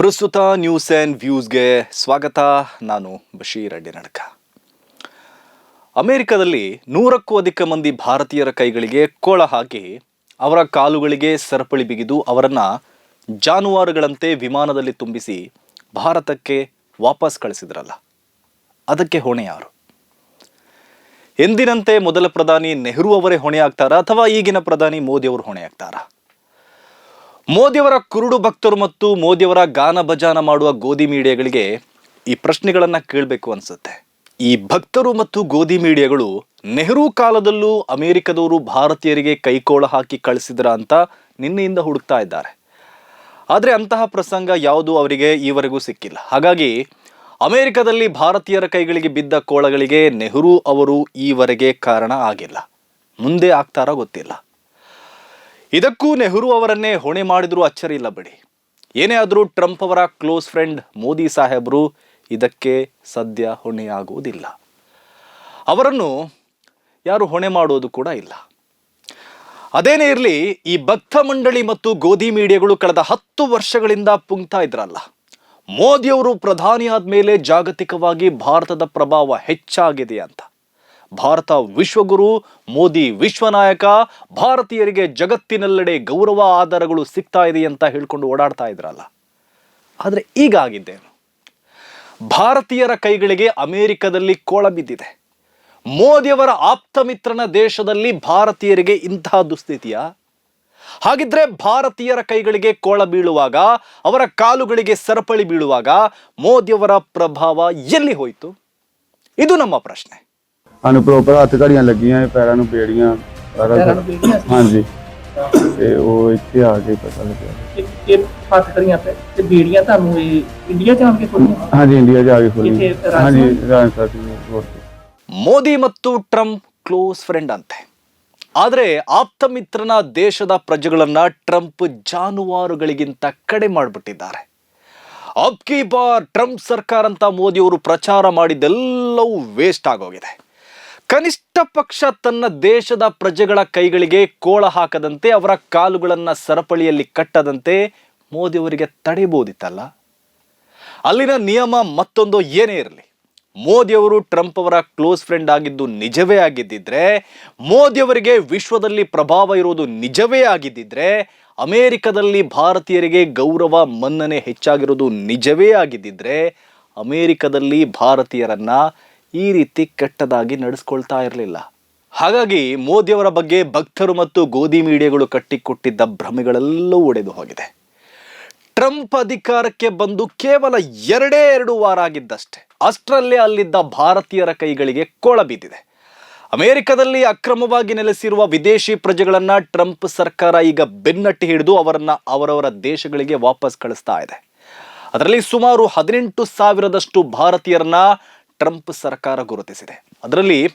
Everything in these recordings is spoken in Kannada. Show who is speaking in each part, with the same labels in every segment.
Speaker 1: ಪ್ರಸ್ತುತ ನ್ಯೂಸ್ ಆ್ಯಂಡ್ ವ್ಯೂಸ್ಗೆ ಸ್ವಾಗತ. ನಾನು ಬಶೀರ್ ಅಡ್ಡಿ ನಡಕ ಅಮೆರಿಕದಲ್ಲಿ ನೂರಕ್ಕೂ ಅಧಿಕ ಮಂದಿ ಭಾರತೀಯರ ಕೈಗಳಿಗೆ ಕೋಳ ಹಾಕಿ ಅವರ ಕಾಲುಗಳಿಗೆ ಸರಪಳಿ ಬಿಗಿದು ಅವರನ್ನು ಜಾನುವಾರುಗಳಂತೆ ವಿಮಾನದಲ್ಲಿ ತುಂಬಿಸಿ ಭಾರತಕ್ಕೆ ವಾಪಸ್ ಕಳಿಸಿದ್ರಲ್ಲ. ಅದಕ್ಕೆ ಹೊಣೆ ಯಾರು? ಎಂದಿನಂತೆ ಮೊದಲ ಪ್ರಧಾನಿ ನೆಹರು ಅವರೇ ಹೊಣೆ ಆಗ್ತಾರಾ ಅಥವಾ ಈಗಿನ ಪ್ರಧಾನಿ ಮೋದಿ ಅವರು ಹೊಣೆ ಆಗ್ತಾರಾ ಮೋದಿಯವರ ಕುರುಡು ಭಕ್ತರು ಮತ್ತು ಮೋದಿಯವರ ಗಾನ ಭಜಾನ ಮಾಡುವ ಗೋಧಿ ಮೀಡಿಯಾಗಳಿಗೆ ಈ ಪ್ರಶ್ನೆಗಳನ್ನು ಕೇಳಬೇಕು ಅನ್ಸುತ್ತೆ. ಈ ಭಕ್ತರು ಮತ್ತು ಗೋಧಿ ಮೀಡಿಯಾಗಳು ನೆಹರು ಕಾಲದಲ್ಲೂ ಅಮೆರಿಕದವರು ಭಾರತೀಯರಿಗೆ ಕೈಕೋಳ ಹಾಕಿ ಕಳಿಸಿದ್ರ ಅಂತ ನಿನ್ನೆಯಿಂದ ಹುಡುಕ್ತಾ ಇದ್ದಾರೆ. ಆದರೆ ಅಂತಹ ಪ್ರಸಂಗ ಯಾವುದು ಅವರಿಗೆ ಈವರೆಗೂ ಸಿಕ್ಕಿಲ್ಲ. ಹಾಗಾಗಿ ಅಮೆರಿಕದಲ್ಲಿ ಭಾರತೀಯರ ಕೈಗಳಿಗೆ ಬಿದ್ದ ಕೋಳಗಳಿಗೆ ನೆಹರು ಅವರು ಈವರೆಗೆ ಕಾರಣ ಆಗಿಲ್ಲ. ಮುಂದೆ ಆಗ್ತಾರೋ ಗೊತ್ತಿಲ್ಲ. ಇದಕ್ಕೂ ನೆಹರು ಅವರನ್ನೇ ಹೊಣೆ ಮಾಡಿದರೂ ಅಚ್ಚರಿ ಇಲ್ಲ ಬಿಡಿ. ಏನೇ ಆದರೂ ಟ್ರಂಪ್ ಅವರ ಕ್ಲೋಸ್ ಫ್ರೆಂಡ್ ಮೋದಿ ಸಾಹೇಬರು ಇದಕ್ಕೆ ಸದ್ಯ ಹೊಣೆಯಾಗುವುದಿಲ್ಲ. ಅವರನ್ನು ಯಾರು ಹೊಣೆ ಮಾಡೋದು ಕೂಡ ಇಲ್ಲ. ಅದೇನೇ ಇರಲಿ, ಈ ಭಕ್ತ ಮಂಡಳಿ ಮತ್ತು ಗೋಧಿ ಮೀಡಿಯಾಗಳು ಕಳೆದ ಹತ್ತು ವರ್ಷಗಳಿಂದ ಪುಂಗ್ತಾ ಇದ್ರಲ್ಲ. ಮೋದಿಯವರು ಪ್ರಧಾನಿ ಆದ್ಮೇಲೆ ಜಾಗತಿಕವಾಗಿ ಭಾರತದ ಪ್ರಭಾವ ಹೆಚ್ಚಾಗಿದೆ ಅಂತ. ಭಾರತ ವಿಶ್ವಗುರು, ಮೋದಿ ವಿಶ್ವನಾಯಕ, ಭಾರತೀಯರಿಗೆ ಜಗತ್ತಿನೆಲ್ಲೆಡೆ ಗೌರವ ಆಧಾರಗಳು ಸಿಗ್ತಾ ಇದೆ ಅಂತ ಹೇಳ್ಕೊಂಡು ಓಡಾಡ್ತಾ ಇದ್ರಲ್ಲ. ಆದರೆ ಈಗ ಆಗಿದ್ದೇನು? ಭಾರತೀಯರ ಕೈಗಳಿಗೆ ಅಮೆರಿಕದಲ್ಲಿ ಕೋಳ ಬಿದ್ದಿದೆ. ಮೋದಿಯವರ ಆಪ್ತ ಮಿತ್ರನ ದೇಶದಲ್ಲಿ ಭಾರತೀಯರಿಗೆ ಇಂತಹ ದುಸ್ಥಿತಿಯ? ಹಾಗಿದ್ರೆ ಭಾರತೀಯರ ಕೈಗಳಿಗೆ ಕೋಳ ಬೀಳುವಾಗ, ಅವರ ಕಾಲುಗಳಿಗೆ ಸರಪಳಿ ಬೀಳುವಾಗ ಮೋದಿಯವರ ಪ್ರಭಾವ ಎಲ್ಲಿ ಹೋಯಿತು? ಇದು ನಮ್ಮ ಪ್ರಶ್ನೆ.
Speaker 2: ਸਾਨੂੰ ਪ੍ਰੋਪਰ ਹੱਥ ਘੜੀਆਂ ਲੱਗੀਆਂ ਪੈਰਾਂ ਨੂੰ ਬੇੜੀਆਂ ਸਾਰਾ
Speaker 3: ਪੈਰਾਂ ਨੂੰ ਬੇੜੀਆਂ ਸੀ?
Speaker 2: ਹਾਂਜੀ ਤੇ ਉਹ ਇੱਥੇ ਆ ਕੇ ਪਤਾ ਲੱਗਿਆ
Speaker 3: ਇਹ ਇਹ ਹੱਥ ਕਰੀਆਂ ਪੈ ਤੇ ਬੀੜੀਆਂ ਤੁਹਾਨੂੰ ਇਹ ਇੰਡੀਆ ਜਾਣ ਕੇ ਖੋਲੀਆਂ
Speaker 2: ਹਾਂਜੀ ਇੰਡੀਆ ਜਾ ਕੇ ਖੋਲੀ
Speaker 3: ਇੱਥੇ ਰਾਜਸਥਾਨ?
Speaker 2: ਹਾਂਜੀ ਰਾਜਸਥਾਨ ਦੀ road ਤੇ।
Speaker 1: ಮೋದಿ ಮತ್ತು ಟ್ರಂಪ್ ಕ್ಲೋಸ್ ಫ್ರೆಂಡ್ ಅಂತೆ ಆದರೆ ಆಪ್ತ ಮಿತ್ರನ ದೇಶದ ಪ್ರಜೆಗಳನ್ನ ಟ್ರಂಪ್ ಜಾನುವಾರುಗಳಿಗಿಂತ ಕಡೆ ಮಾಡಿಬಿಟ್ಟಿದ್ದಾರೆ ಅಬ್ ಕಿ ಬಾರ್ ಟ್ರಂಪ್ ಸರ್ಕಾರ ಅಂತ ಮೋದಿಯವರು ಪ್ರಚಾರ ಮಾಡಿದ್ದೆಲ್ಲವೂ ವೇಸ್ಟ್ ಆಗೋಗಿದೆ ಕನಿಷ್ಠ ಪಕ್ಷ ತನ್ನ ದೇಶದ ಪ್ರಜೆಗಳ ಕೈಗಳಿಗೆ ಕೋಳ ಹಾಕದಂತೆ, ಅವರ ಕಾಲುಗಳನ್ನು ಸರಪಳಿಯಲ್ಲಿ ಕಟ್ಟದಂತೆ ಮೋದಿಯವರಿಗೆ ತಡೆಯಬಹುದಿತ್ತಲ್ಲ ಅಲ್ಲಿನ ನಿಯಮ ಮತ್ತೊಂದು ಏನೇ ಇರಲಿ ಮೋದಿಯವರು ಟ್ರಂಪ್ ಅವರ ಕ್ಲೋಸ್ ಫ್ರೆಂಡ್ ಆಗಿದ್ದು ನಿಜವೇ ಆಗಿದ್ದಿದ್ರೆ ಮೋದಿಯವರಿಗೆ ವಿಶ್ವದಲ್ಲಿ ಪ್ರಭಾವ ಇರುವುದು ನಿಜವೇ ಆಗಿದ್ದಿದ್ರೆ, ಅಮೇರಿಕದಲ್ಲಿ ಭಾರತೀಯರಿಗೆ ಗೌರವ ಮನ್ನಣೆ ಹೆಚ್ಚಾಗಿರೋದು ನಿಜವೇ ಆಗಿದ್ದಿದ್ರೆ, ಅಮೇರಿಕದಲ್ಲಿ ಭಾರತೀಯರನ್ನ ಈ ರೀತಿ ಕೆಟ್ಟದಾಗಿ ನಡೆಸ್ಕೊಳ್ತಾ ಇರಲಿಲ್ಲ. ಹಾಗಾಗಿ ಮೋದಿಯವರ ಬಗ್ಗೆ ಭಕ್ತರು ಮತ್ತು ಗೋಧಿ ಮೀಡಿಯಾಗಳು ಕಟ್ಟಿಕೊಟ್ಟಿದ್ದ ಭ್ರಮೆಗಳೆಲ್ಲವೂ ಒಡೆದು ಹೋಗಿದೆ. ಟ್ರಂಪ್ ಅಧಿಕಾರಕ್ಕೆ ಬಂದು ಕೇವಲ ಎರಡೇ ಎರಡು ವಾರ ಆಗಿದ್ದಷ್ಟೇ. ಅಷ್ಟರಲ್ಲೇ ಅಲ್ಲಿದ್ದ ಭಾರತೀಯರ ಕೈಗಳಿಗೆ ಕೋಳ ಬಿದ್ದಿದೆ ಅಮೆರಿಕದಲ್ಲಿ ಅಕ್ರಮವಾಗಿ ನೆಲೆಸಿರುವ ವಿದೇಶಿ ಪ್ರಜೆಗಳನ್ನು ಟ್ರಂಪ್ ಸರ್ಕಾರ ಈಗ ಬೆನ್ನಟ್ಟಿ ಹಿಡಿದು ಅವರನ್ನು ಅವರವರ ದೇಶಗಳಿಗೆ ವಾಪಸ್ ಕಳಿಸ್ತಾ ಇದೆ. ಅದರಲ್ಲಿ ಸುಮಾರು ಹದಿನೆಂಟು ಸಾವಿರದಷ್ಟು ಭಾರತೀಯರನ್ನ ಟ್ರಂಪ್ ಸರ್ಕಾರ ಗುರುತಿಸಿದೆ. ಅದರಲ್ಲಿ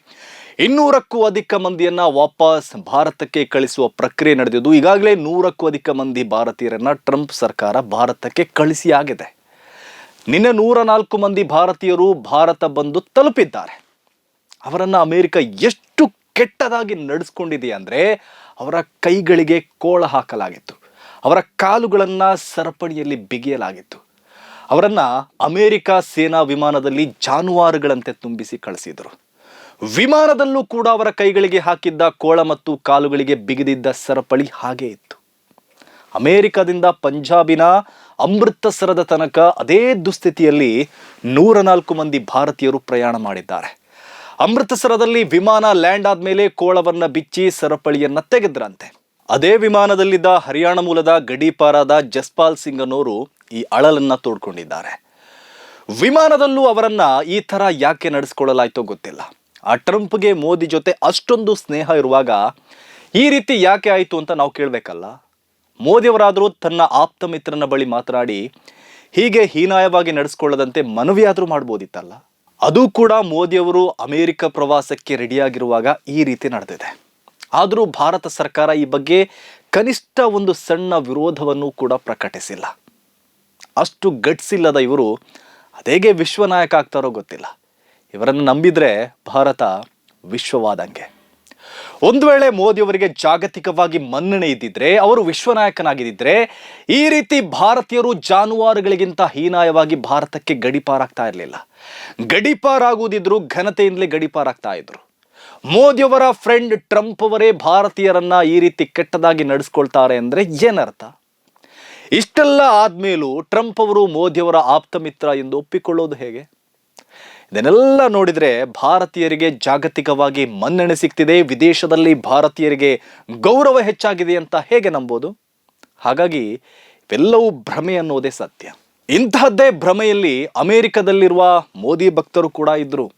Speaker 1: ಇನ್ನೂರಕ್ಕೂ ಅಧಿಕ ಮಂದಿಯನ್ನ ವಾಪಸ್ ಭಾರತಕ್ಕೆ ಕಳಿಸುವ ಪ್ರಕ್ರಿಯೆ ನಡೆದಿದ್ದು, ಈಗಾಗಲೇ ನೂರಕ್ಕೂ ಅಧಿಕ ಮಂದಿ ಭಾರತೀಯರನ್ನ ಟ್ರಂಪ್ ಸರ್ಕಾರ ಭಾರತಕ್ಕೆ ಕಳಿಸಿ ಆಗಿದೆ. ನಿನ್ನೆ ನೂರ ನಾಲ್ಕು ಮಂದಿ ಭಾರತೀಯರು ಭಾರತ ಬಂದು ತಲುಪಿದ್ದಾರೆ. ಅವರನ್ನು ಅಮೆರಿಕ ಎಷ್ಟು ಕೆಟ್ಟದಾಗಿ ನಡೆಸ್ಕೊಂಡಿದೆ ಅಂದರೆ, ಅವರ ಕೈಗಳಿಗೆ ಕೋಳ ಹಾಕಲಾಗಿತ್ತು. ಅವರ ಕಾಲುಗಳನ್ನು ಸರಪಣಿಯಲ್ಲಿ ಬಿಗಿಯಲಾಗಿತ್ತು. ಅವರನ್ನ ಅಮೆರಿಕ ಸೇನಾ ವಿಮಾನದಲ್ಲಿ ಜಾನುವಾರುಗಳಂತೆ ತುಂಬಿಸಿ ಕಳಿಸಿದರು. ವಿಮಾನದಲ್ಲೂ ಕೂಡ ಅವರ ಕೈಗಳಿಗೆ ಹಾಕಿದ್ದ ಕೋಳ ಮತ್ತು ಕಾಲುಗಳಿಗೆ ಬಿಗಿದಿದ್ದ ಸರಪಳಿ ಹಾಗೆ ಇತ್ತು. ಅಮೆರಿಕದಿಂದ ಪಂಜಾಬಿನ ಅಮೃತಸರದ ತನಕ ಅದೇ ದುಸ್ಥಿತಿಯಲ್ಲಿ ನೂರ ನಾಲ್ಕು ಮಂದಿ ಭಾರತೀಯರು ಪ್ರಯಾಣ ಮಾಡಿದ್ದಾರೆ. ಅಮೃತಸರದಲ್ಲಿ ವಿಮಾನ ಲ್ಯಾಂಡ್ ಆದಮೇಲೆ ಕೋಳವನ್ನು ಬಿಚ್ಚಿ ಸರಪಳಿಯನ್ನ ತೆಗೆದ್ರಂತೆ. ಅದೇ ವಿಮಾನದಲ್ಲಿದ್ದ ಹರಿಯಾಣ ಮೂಲದ ಗಡೀಪಾರಾದ ಜಸ್ಪಾಲ್ ಸಿಂಗ್ ಅನ್ನೋರು ಈ ಅಳಲನ್ನು ತೋಡ್ಕೊಂಡಿದ್ದಾರೆ. ವಿಮಾನದಲ್ಲೂ ಅವರನ್ನ ಈ ತರ ಯಾಕೆ ನಡೆಸ್ಕೊಳ್ಳಲಾಯ್ತೋ ಗೊತ್ತಿಲ್ಲ. ಆ ಟ್ರಂಪ್ಗೆ ಮೋದಿ ಜೊತೆ ಅಷ್ಟೊಂದು ಸ್ನೇಹ ಇರುವಾಗ ಈ ರೀತಿ ಯಾಕೆ ಆಯಿತು ಅಂತ ನಾವು ಕೇಳಬೇಕಲ್ಲ. ಮೋದಿಯವರಾದರೂ ತನ್ನ ಆಪ್ತ ಮಿತ್ರನ ಬಳಿ ಮಾತನಾಡಿ ಹೀಗೆ ಹೀನಾಯವಾಗಿ ನಡೆಸ್ಕೊಳ್ಳದಂತೆ ಮನವಿಯಾದರೂ ಮಾಡ್ಬೋದಿತ್ತಲ್ಲ. ಅದು ಕೂಡ ಮೋದಿಯವರು ಅಮೇರಿಕ ಪ್ರವಾಸಕ್ಕೆ ರೆಡಿಯಾಗಿರುವಾಗ ಈ ರೀತಿ ನಡೆದಿದೆ. ಆದರೂ ಭಾರತ ಸರ್ಕಾರ ಈ ಬಗ್ಗೆ ಕನಿಷ್ಠ ಒಂದು ಸಣ್ಣ ವಿರೋಧವನ್ನು ಕೂಡ ಪ್ರಕಟಿಸಿಲ್ಲ. ಅಷ್ಟು ಗಟ್ಸ್ ಇಲ್ಲದ ಇವರು ಅದೇಗೆ ವಿಶ್ವನಾಯಕ ಆಗ್ತಾರೋ ಗೊತ್ತಿಲ್ಲ. ಇವರನ್ನು ನಂಬಿದರೆ ಭಾರತ ವಿಶ್ವವಾದಂಗೆ. ಒಂದು ವೇಳೆ ಮೋದಿಯವರಿಗೆ ಜಾಗತಿಕವಾಗಿ ಮನ್ನಣೆ ಇದ್ದಿದ್ರೆ, ಅವರು ವಿಶ್ವನಾಯಕನಾಗಿದ್ದರೆ ಈ ರೀತಿ ಭಾರತೀಯರು ಜಾನುವಾರುಗಳಿಗಿಂತ ಹೀನಾಯವಾಗಿ ಭಾರತಕ್ಕೆ ಗಡಿಪಾರಾಗ್ತಾ ಇರಲಿಲ್ಲ. ಗಡಿಪಾರಾಗುವುದಿದ್ರು ಘನತೆಯಿಂದಲೇ ಗಡಿಪಾರಾಗ್ತಾ ಇದ್ರು. ಮೋದಿಯವರ ಫ್ರೆಂಡ್ ಟ್ರಂಪ್ ಅವರೇ ಭಾರತೀಯರನ್ನ ಈ ರೀತಿ ಕೆಟ್ಟದಾಗಿ ನಡೆಸ್ಕೊಳ್ತಾರೆ ಅಂದರೆ ಏನರ್ಥ? ಇಷ್ಟೆಲ್ಲ ಆದ್ಮೇಲೂ ಟ್ರಂಪ್ ಅವರು ಮೋದಿಯವರ ಆಪ್ತ ಮಿತ್ರ ಎಂದು ಒಪ್ಪಿಕೊಳ್ಳೋದು ಹೇಗೆ? ಇದನ್ನೆಲ್ಲ ನೋಡಿದರೆ ಭಾರತೀಯರಿಗೆ ಜಾಗತಿಕವಾಗಿ ಮನ್ನಣೆ ಸಿಗ್ತಿದೆ, ವಿದೇಶದಲ್ಲಿ ಭಾರತೀಯರಿಗೆ ಗೌರವ ಹೆಚ್ಚಾಗಿದೆ ಅಂತ ಹೇಗೆ ನಂಬೋದು? ಹಾಗಾಗಿ ಇವೆಲ್ಲವೂ ಭ್ರಮೆ ಅನ್ನೋದೇ ಸತ್ಯ. ಇಂತಹದ್ದೇ ಭ್ರಮೆಯಲ್ಲಿ ಅಮೆರಿಕದಲ್ಲಿರುವ ಮೋದಿ ಭಕ್ತರು ಕೂಡ ಇದ್ರು.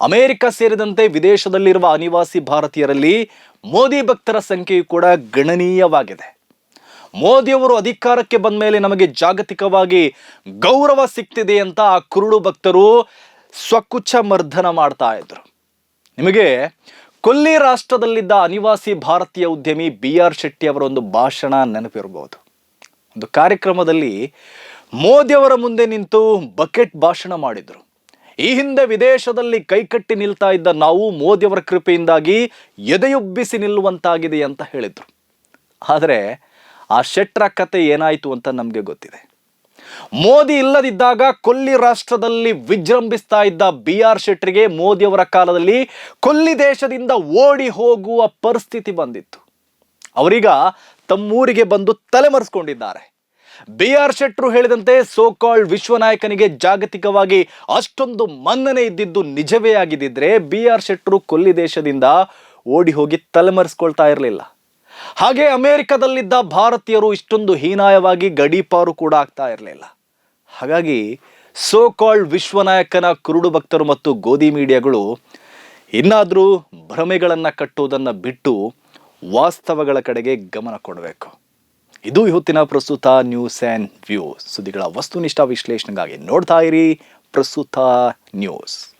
Speaker 1: ಅಮೆರಿಕ ಸೇರಿದಂತೆ ವಿದೇಶದಲ್ಲಿರುವ ಅನಿವಾಸಿ ಭಾರತೀಯರಲ್ಲಿ ಮೋದಿ ಭಕ್ತರ ಸಂಖ್ಯೆಯು ಕೂಡ ಗಣನೀಯವಾಗಿದೆ. ಮೋದಿಯವರು ಅಧಿಕಾರಕ್ಕೆ ಬಂದ ಮೇಲೆ ನಮಗೆ ಜಾಗತಿಕವಾಗಿ ಗೌರವ ಸಿಗ್ತಿದೆ ಅಂತ ಆ ಕುರುಡು ಭಕ್ತರು ಸ್ವಕುಚ ಮರ್ಧನ ಮಾಡ್ತಾ ಇದ್ರು. ನಿಮಗೆ ಕೊಲ್ಲಿ ರಾಷ್ಟ್ರದಲ್ಲಿದ್ದ ಅನಿವಾಸಿ ಭಾರತೀಯ ಉದ್ಯಮಿ ಬಿ ಆರ್ ಶೆಟ್ಟಿ ಅವರ ಒಂದು ಭಾಷಣ ನೆನಪಿರಬಹುದು. ಒಂದು ಕಾರ್ಯಕ್ರಮದಲ್ಲಿ ಮೋದಿಯವರ ಮುಂದೆ ನಿಂತು ಬಕೆಟ್ ಭಾಷಣ ಮಾಡಿದರು. ಈ ಹಿಂದೆ ವಿದೇಶದಲ್ಲಿ ಕೈಕಟ್ಟಿ ನಿಲ್ತಾ ಇದ್ದ ನಾವು ಮೋದಿಯವರ ಕೃಪೆಯಿಂದಾಗಿ ಎದೆಯುಬ್ಬಿಸಿ ನಿಲ್ಲುವಂತಾಗಿದೆ ಅಂತ ಹೇಳಿದರು. ಆದರೆ ಆ ಶೆಟ್ರ ಕತೆ ಏನಾಯಿತು ಅಂತ ನಮಗೆ ಗೊತ್ತಿದೆ. ಮೋದಿ ಇಲ್ಲದಿದ್ದಾಗ ಕೊಲ್ಲಿ ರಾಷ್ಟ್ರದಲ್ಲಿ ವಿಜೃಂಭಿಸ್ತಾ ಇದ್ದ ಬಿ ಆರ್ ಶೆಟ್ರಿಗೆ ಮೋದಿಯವರ ಕಾಲದಲ್ಲಿ ಕೊಲ್ಲಿ ದೇಶದಿಂದ ಓಡಿ ಹೋಗುವ ಪರಿಸ್ಥಿತಿ ಬಂದಿತ್ತು. ಅವರೀಗ ತಮ್ಮೂರಿಗೆ ಬಂದು ತಲೆಮರೆಸ್ಕೊಂಡಿದ್ದಾರೆ. ಬಿ ಆರ್ ಶೆಟ್ರು ಹೇಳಿದಂತೆ ಸೋಕಾಲ್ಡ್ ವಿಶ್ವನಾಯಕನಿಗೆ ಜಾಗತಿಕವಾಗಿ ಅಷ್ಟೊಂದು ಮನ್ನಣೆ ಇದ್ದಿದ್ದು ನಿಜವೇ ಆಗಿದ್ದಿದ್ರೆ ಬಿ ಆರ್ ಶೆಟ್ರು ಕೊಲ್ಲಿ ದೇಶದಿಂದ ಓಡಿ ಹೋಗಿ ತಲೆಮರೆಸ್ಕೊಳ್ತಾ ಇರಲಿಲ್ಲ. ಹಾಗೆ ಅಮೇರಿಕದಲ್ಲಿದ್ದ ಭಾರತೀಯರು ಇಷ್ಟೊಂದು ಹೀನಾಯವಾಗಿ ಗಡೀಪಾರು ಕೂಡ ಆಗ್ತಾ ಇರಲಿಲ್ಲ. ಹಾಗಾಗಿ ಸೋ ಕಾಲ್ಡ್ ವಿಶ್ವನಾಯಕನ ಕುರುಡು ಭಕ್ತರು ಮತ್ತು ಗೋಧಿ ಮೀಡಿಯಾಗಳು ಇನ್ನಾದರೂ ಭ್ರಮೆಗಳನ್ನು ಕಟ್ಟುವುದನ್ನು ಬಿಟ್ಟು ವಾಸ್ತವಗಳ ಕಡೆಗೆ ಗಮನ ಕೊಡಬೇಕು. ಇದು ಇವತ್ತಿನ ಪ್ರಸ್ತುತ ನ್ಯೂಸ್ ಆ್ಯಂಡ್ ವ್ಯೂಸ್ ಸುದ್ದಿಗಳ ವಸ್ತುನಿಷ್ಠ ವಿಶ್ಲೇಷಣೆಗಾಗಿ ನೋಡ್ತಾ ಇರಿ ಪ್ರಸ್ತುತ ನ್ಯೂಸ್